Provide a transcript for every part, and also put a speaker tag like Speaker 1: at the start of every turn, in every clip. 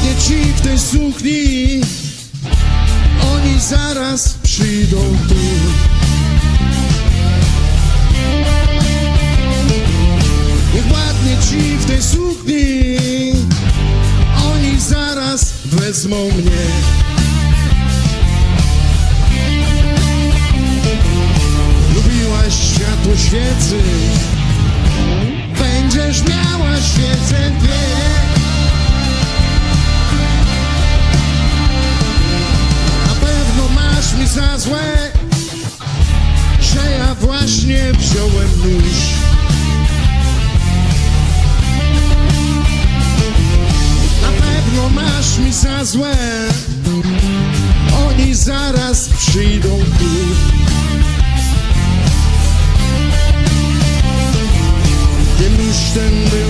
Speaker 1: ładnie ci w tej sukni. Oni zaraz przyjdą tu. Niech ładnie ci w tej sukni. Oni zaraz wezmą mnie. Lubiłaś światło świecy za złe Że ja właśnie wziąłem nóż. Na pewno masz mi za złe Oni zaraz przyjdą tu. Gdy nóż ten był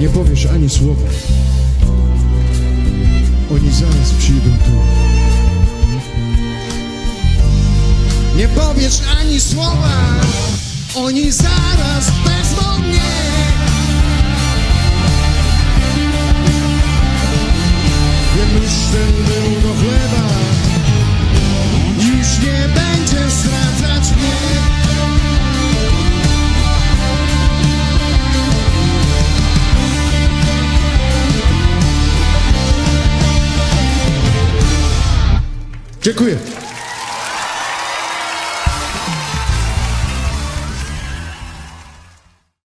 Speaker 1: Nie powiesz ani słowa. Oni zaraz przyjdą tu. Nie powiesz ani słowa. Oni zaraz wezmą mnie Dziękuję.